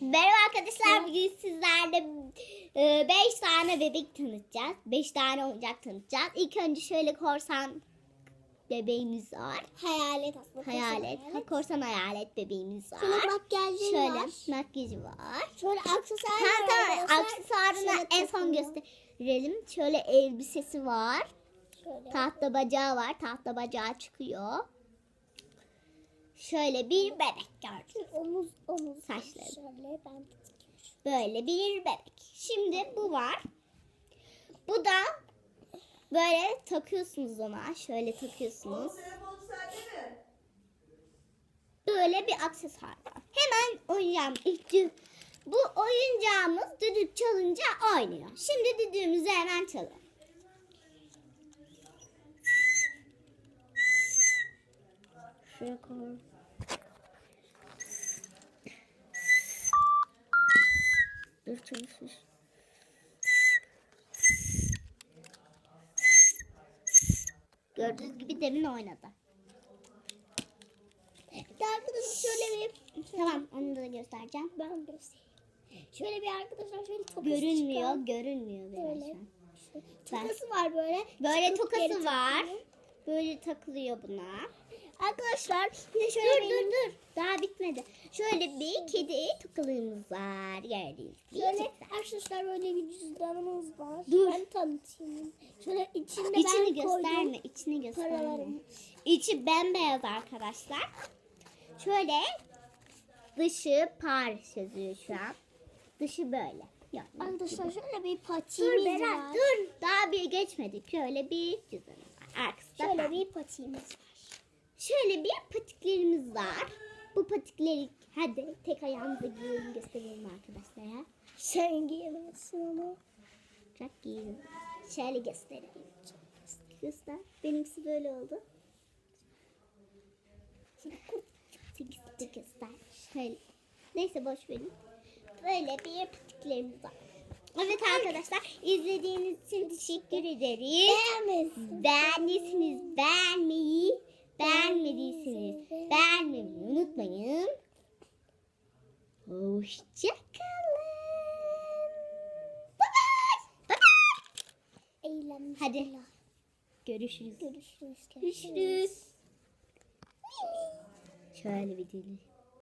Merhaba arkadaşlar. Bugün sizlerle 5 tane bebek tanıtacağız. 5 tane oyuncak tanıtacağız. İlk önce şöyle korsan bebeğimiz var. Hayalet aslında. Hayalet. Ha, korsan hayalet bebeğimiz var. Şöyle makyajları Şöyle var. makyajı var. Şöyle Tamam var tamam. Aksesuarını en son gösterelim. Şöyle elbisesi var. Şöyle. Tahta bacağı var. Tahta bacağı çıkıyor. Şöyle bir bebek gördüm. Omuz omuz. Saçları. Şöyle ben Böyle bir bebek. Şimdi bu var. Bu da böyle takıyorsunuz ona. Şöyle takıyorsunuz. Böyle bir aksesuar var. Hemen oynayacağım. İlk bu oyuncağımız düdük çalınca oynuyor. Şimdi düdüğümüzü hemen çalalım. Şuraya koy. Dur çalışır. Gördüğünüz gibi demin oynadı. Bir arkadaşlar şöyle bir Tamam onu da göstereceğim. ben göstereyim. Şöyle bir arkadaşlar şöyle tokası Görünmüyor, çıkan- görünmüyor Böyle. Şöyle Tokası var böyle. Böyle Çıkıp tokası var. Böyle takılıyor buna. Arkadaşlar de şöyle Dur benim- dur dur. Daha bitmedi. Şöyle bir kedi tokalığımız var. Gördüğünüz gibi. Şöyle arkadaşlar böyle bir cüzdanımız var. Dur. Ben tanıtayım. Şöyle içinde İçini ben gösterme, koydum. içini gösterme. Paralarım. İçi bembeyaz arkadaşlar. Şöyle dışı Paris yazıyor şu an. Dışı böyle. Yani. Arkadaşlar şöyle bir Dur patiğimiz Berat var. dur. Daha bir geçmedik. Şöyle bir cüzdanı var. Arkasında Şöyle pembe. bir patiğimiz var. Şöyle bir patiklerimiz var. Bu patikleri hadi tek ayağımıza giyelim gösterelim arkadaşlar. Sen giyemezsin ama. Çok giyelim. Şöyle gösterelim. Göster. Benimkisi böyle oldu. Seninkisi de göster. Şöyle. Neyse boş verin. Böyle bir patiklerimiz var. Evet arkadaşlar izlediğiniz için teşekkür ederiz. Beğenmesin. Beğendiyseniz beğenmeyi, beğenmediyseniz beğenmeyi unutmayın. Hoşçakalın. Bye bye. Bye bye. Eğlenmiş. Hadi. Görüşürüz. Görüşürüz. Görüşürüz. Şöyle bir dili.